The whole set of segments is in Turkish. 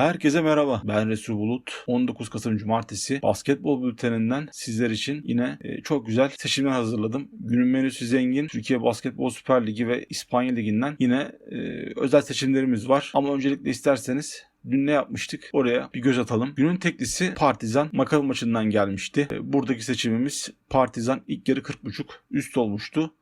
Herkese merhaba. Ben Resul Bulut. 19 Kasım Cumartesi basketbol bülteninden sizler için yine e, çok güzel seçimler hazırladım. Günün menüsü zengin. Türkiye Basketbol Süper Ligi ve İspanya Ligi'nden yine e, özel seçimlerimiz var. Ama öncelikle isterseniz Dün ne yapmıştık? Oraya bir göz atalım. Günün teklisi Partizan Makabi maçından gelmişti. E, Buradaki seçimimiz Partizan ilk yarı 40.5 üst olmuştu.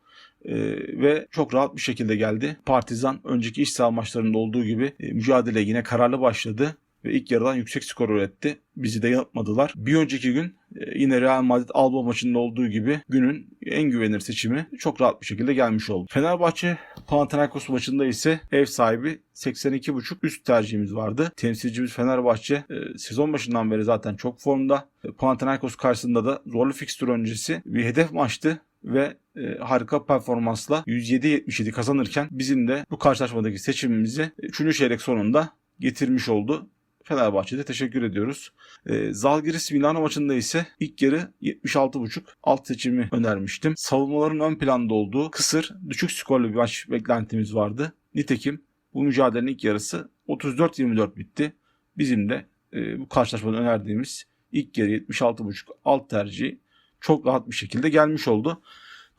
Ee, ve çok rahat bir şekilde geldi. Partizan önceki iç saha maçlarında olduğu gibi e, mücadele yine kararlı başladı ve ilk yarıdan yüksek skor üretti. Bizi de yanıltmadılar. Bir önceki gün e, yine Real Madrid Alba maçında olduğu gibi günün en güvenilir seçimi çok rahat bir şekilde gelmiş oldu. Fenerbahçe Panathinaikos maçında ise ev sahibi 82.5 üst tercihimiz vardı. Temsilcimiz Fenerbahçe e, sezon başından beri zaten çok formda. E, Panathinaikos karşısında da zorlu fikstür öncesi bir hedef maçtı ve e, harika performansla 107-77 kazanırken bizim de bu karşılaşmadaki seçimimizi 3. çeyrek sonunda getirmiş oldu. Fenerbahçe'de teşekkür ediyoruz. E, Zalgiris Milano maçında ise ilk yarı 76.5 alt seçimi önermiştim. Savunmaların ön planda olduğu kısır, düşük skorlu bir maç beklentimiz vardı. Nitekim bu mücadelenin ilk yarısı 34-24 bitti. Bizim de e, bu karşılaşmada önerdiğimiz ilk yarı 76.5 alt tercihi çok rahat bir şekilde gelmiş oldu.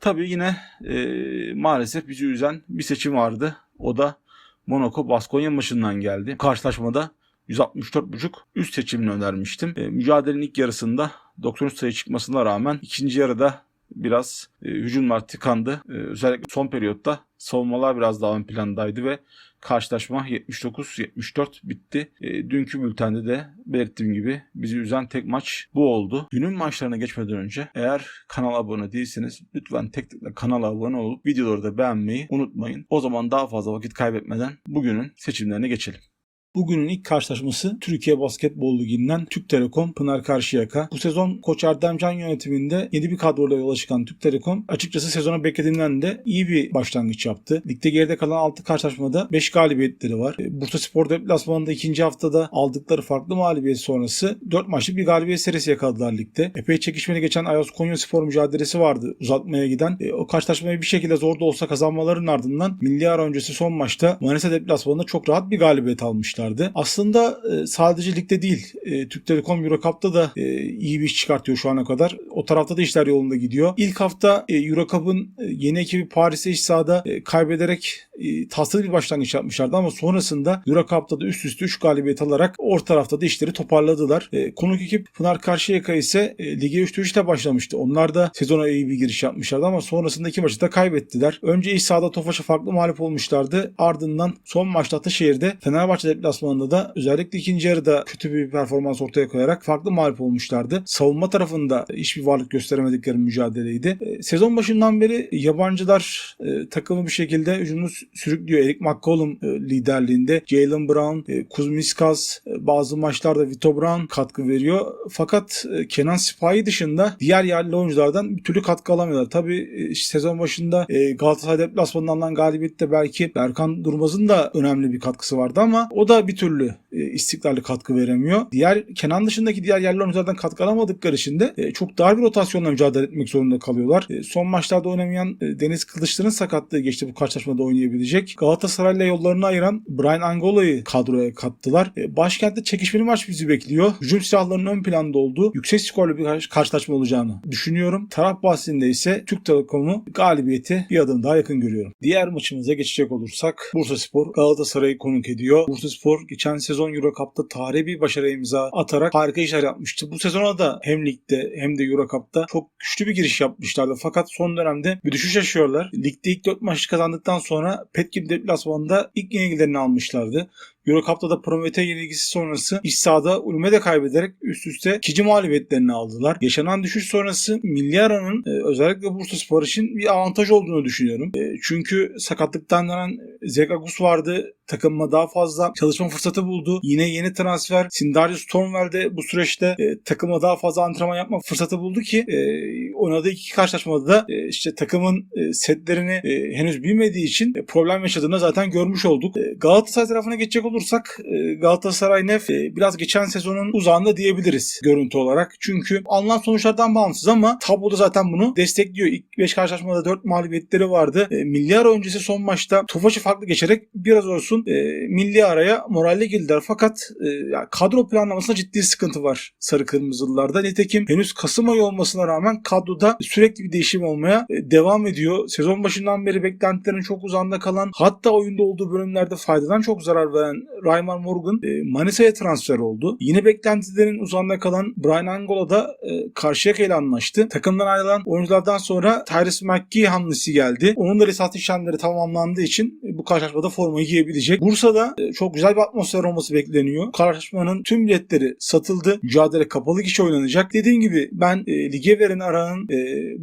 Tabii yine e, maalesef bizi üzen bir seçim vardı. O da Monaco Baskonya maçından geldi. Karşılaşmada 164.5 üst seçimini önermiştim. E, mücadelenin ilk yarısında 93 sayı çıkmasına rağmen ikinci yarıda biraz e, hücumlar tıkandı. E, özellikle son periyotta savunmalar biraz daha ön plandaydı ve karşılaşma 79-74 bitti. E, dünkü bültende de belirttiğim gibi bizi üzen tek maç bu oldu. Günün maçlarına geçmeden önce eğer kanala abone değilseniz lütfen tek tıkla kanala abone olup videoları da beğenmeyi unutmayın. O zaman daha fazla vakit kaybetmeden bugünün seçimlerine geçelim. Bugünün ilk karşılaşması Türkiye Basketbol Ligi'nden Türk Telekom Pınar Karşıyaka. Bu sezon Koç Erdemcan yönetiminde yeni bir kadroyla yola çıkan Türk Telekom açıkçası sezona beklediğinden de iyi bir başlangıç yaptı. Ligde geride kalan 6 karşılaşmada 5 galibiyetleri var. E, Bursa Spor deplasmanında ikinci haftada aldıkları farklı mağlubiyet sonrası 4 maçlık bir galibiyet serisi yakaladılar ligde. Epey çekişmeli geçen Ayos Konya Spor mücadelesi vardı uzatmaya giden. E, o karşılaşmayı bir şekilde zor da olsa kazanmaların ardından milli ara öncesi son maçta Manisa deplasmanında çok rahat bir galibiyet almışlardı. Aslında e, sadece ligde değil e, Türk Telekom Eurocup'ta da e, iyi bir iş çıkartıyor şu ana kadar. O tarafta da işler yolunda gidiyor. İlk hafta e, Eurocup'ın e, yeni ekibi Paris'e iç sahada kaybederek e, tatsız bir başlangıç yapmışlardı ama sonrasında Eurocup'ta da üst üste 3 galibiyet alarak orta tarafta da işleri toparladılar. E, konuk ekip Pınar Karşıyaka ise e, lige 3'te 3'te başlamıştı. Onlar da sezona iyi bir giriş yapmışlardı ama sonrasında iki maçı da kaybettiler. Önce iç sahada Tofaş'a farklı mağlup olmuşlardı. Ardından son maçta Ataşehir'de Fenerbahçe deplasmanında da özellikle ikinci yarıda kötü bir performans ortaya koyarak farklı mağlup olmuşlardı. Savunma tarafında hiçbir varlık gösteremedikleri mücadeleydi. E, sezon başından beri yabancılar e, takımı bir şekilde hücumunu sürüklüyor. Eric McCollum e, liderliğinde. Jalen Brown, e, Kuzmiskas, e, bazı maçlarda Vito Brown katkı veriyor. Fakat Kenan Sipahi dışında diğer yerli oyunculardan bir türlü katkı alamıyorlar. Tabii e, sezon başında Galatasaray deplasmanından alınan galibiyette belki Berkan Durmaz'ın da önemli bir katkısı vardı ama o da bir türlü istikrarlı katkı veremiyor. Diğer Kenan dışındaki diğer yerli oyunculardan katkı alamadıkları için de çok dar bir rotasyonla mücadele etmek zorunda kalıyorlar. Son maçlarda oynamayan Deniz Kılıçlar'ın sakatlığı geçti bu karşılaşmada oynayabilecek. Galatasaray'la yollarını ayıran Brian Angola'yı kadroya kattılar. E, başkentte çekişmeli maç bizi bekliyor. Hücum silahlarının ön planda olduğu yüksek skorlu bir karşı- karşılaşma olacağını düşünüyorum. Taraf bahsinde ise Türk Telekom'u galibiyeti bir adım daha yakın görüyorum. Diğer maçımıza geçecek olursak Bursa Spor Galatasaray'ı konuk ediyor. Bursa Spor geçen sezon Euro Cup'ta tarihi bir başarı imza atarak harika işler yapmıştı. Bu sezona da hem ligde hem de Euro Cup'ta çok güçlü bir giriş yapmışlardı. Fakat son dönemde bir düşüş yaşıyorlar. Ligde ilk 4 maçı kazandıktan sonra Petkim deplasmanında ilk yenilgilerini almışlardı. Euro da Prometey yenilgisi sonrası iç sahada Ulma'da kaybederek üst üste ikinci mağlubiyetlerini aldılar. Yaşanan düşüş sonrası Milli Ara'nın e, özellikle Bursa Spor için bir avantaj olduğunu düşünüyorum. E, çünkü sakatlıktan dönen Zegagus vardı. Takımma daha fazla çalışma fırsatı buldu. Yine yeni transfer Sindarius Stormwell de bu süreçte e, takıma daha fazla antrenman yapma fırsatı buldu ki e, oynadığı iki karşılaşmada da e, işte takımın e, setlerini e, henüz bilmediği için e, problem yaşadığını zaten görmüş olduk. E, Galatasaray tarafına geçecek olursak e, Galatasaray Nef e, biraz geçen sezonun uzağında diyebiliriz görüntü olarak. Çünkü alınan sonuçlardan bağımsız ama tabloda zaten bunu destekliyor. İlk 5 karşılaşmada 4 mağlubiyetleri vardı. E, milyar öncesi son maçta Tofaş'ı farklı geçerek biraz olsun milli araya moralle girdiler. Fakat kadro planlamasında ciddi sıkıntı var Sarı Kırmızılılarda. Nitekim henüz Kasım ayı olmasına rağmen kadroda sürekli bir değişim olmaya devam ediyor. Sezon başından beri beklentilerin çok uzağında kalan hatta oyunda olduğu bölümlerde faydadan çok zarar veren Raymar Morgan e, Manisa'ya transfer oldu. Yine beklentilerin uzağında kalan Brian Angola da e, Karşıyaka ile anlaştı. Takımdan ayrılan oyunculardan sonra Tyrese McGee hamlesi geldi. Onun da lisans işlemleri tamamlandığı için e, bu karşılaşmada formayı giyebilecek. Bursa'da çok güzel bir atmosfer olması bekleniyor. Karşılaşmanın tüm biletleri satıldı. Mücadele kapalı kişi oynanacak. Dediğim gibi ben e, lige veren aranın e,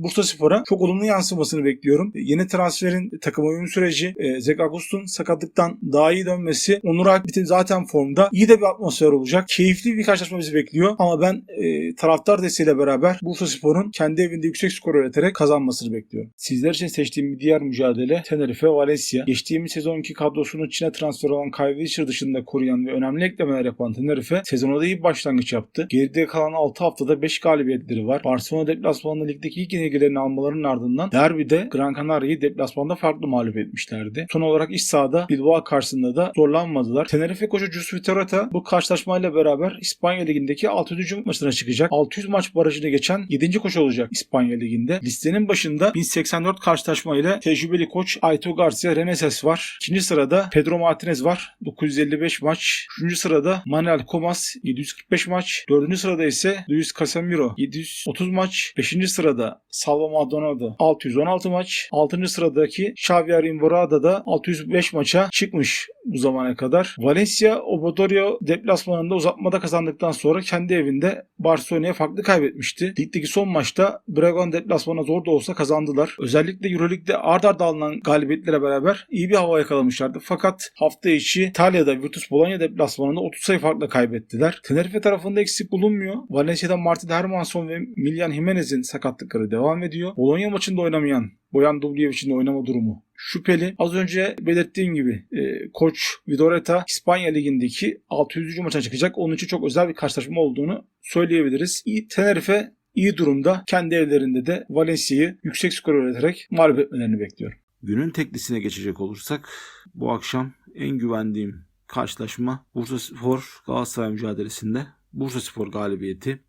Bursa Spor'a çok olumlu yansımasını bekliyorum. Yeni transferin takım oyun süreci, e, Zek Agust'un sakatlıktan daha iyi dönmesi, Onur Akbit'in zaten formda iyi de bir atmosfer olacak. Keyifli bir karşılaşma bizi bekliyor. Ama ben e, taraftar desteğiyle beraber Bursa Spor'un kendi evinde yüksek skor üreterek kazanmasını bekliyorum. Sizler için seçtiğim bir diğer mücadele Tenerife Valencia. Geçtiğimiz sezonki kadrosunu Çin'e transfer olan Kyle Wilshere dışında koruyan ve önemli eklemeler yapan Tenerife sezona da iyi bir başlangıç yaptı. Geride kalan 6 haftada 5 galibiyetleri var. Barcelona deplasmanında ligdeki ilk yenilgilerini almalarının ardından derbide Gran Canaria'yı deplasmanda farklı mağlup etmişlerdi. Son olarak iç sahada Bilbao karşısında da zorlanmadılar. Tenerife koçu Jus Viterota bu karşılaşmayla beraber İspanya Ligi'ndeki 600. maçına çıkacak. 600 maç barajını geçen 7. koç olacak İspanya Ligi'nde. Listenin başında 1084 karşılaşma ile tecrübeli koç Aito Garcia Reneses var. İkinci sırada Pedro Martinez var. 955 maç. Üçüncü sırada Manuel Comas 745 maç. Dördüncü sırada ise Luis Casemiro 730 maç. Beşinci sırada Salva Maldonado 616 maç. Altıncı sıradaki Xavier Imborada da 605 maça çıkmış bu zamana kadar. Valencia Obradorio deplasmanında uzatmada kazandıktan sonra kendi evinde Barcelona'ya farklı kaybetmişti. Ligdeki son maçta Bragan deplasmana zor da olsa kazandılar. Özellikle Euroleague'de ard arda alınan galibiyetlere beraber iyi bir hava yakalamışlardı. Fakat hafta içi İtalya'da Virtus Bologna deplasmanında 30 sayı farkla kaybettiler. Tenerife tarafında eksik bulunmuyor. Valencia'da Martin Hermanson ve Miljan Jimenez'in sakatlıkları devam ediyor. Bologna maçında oynamayan Boyan Dubljevic'in de oynama durumu şüpheli. Az önce belirttiğim gibi e, koç Vidoreta İspanya Ligi'ndeki 600. maça çıkacak. Onun için çok özel bir karşılaşma olduğunu söyleyebiliriz. Tenerife iyi durumda. Kendi evlerinde de Valencia'yı yüksek skor üreterek mağlup etmelerini bekliyorum. Günün teklisine geçecek olursak bu akşam en güvendiğim karşılaşma Bursa Spor Galatasaray mücadelesinde Bursa Spor galibiyeti.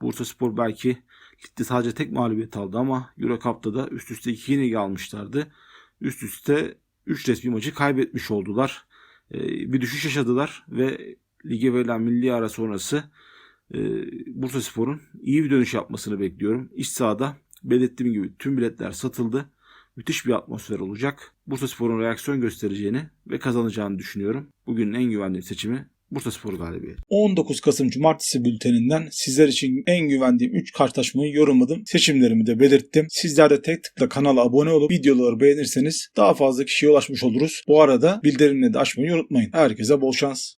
Bursa Spor belki ligde sadece tek mağlubiyet aldı ama Euro Cup'ta da üst üste iki yenilgi almışlardı. Üst üste 3 resmi maçı kaybetmiş oldular. Ee, bir düşüş yaşadılar ve lige verilen milli ara sonrası e, Bursa Spor'un iyi bir dönüş yapmasını bekliyorum. İç sahada belirttiğim gibi tüm biletler satıldı müthiş bir atmosfer olacak. Bursa Spor'un reaksiyon göstereceğini ve kazanacağını düşünüyorum. Bugünün en güvenli seçimi Bursa Spor galibiyeti. 19 Kasım Cumartesi bülteninden sizler için en güvendiğim 3 karşılaşmayı yorumladım. Seçimlerimi de belirttim. Sizler de tek tıkla kanala abone olup videoları beğenirseniz daha fazla kişiye ulaşmış oluruz. Bu arada bildirimleri de açmayı unutmayın. Herkese bol şans.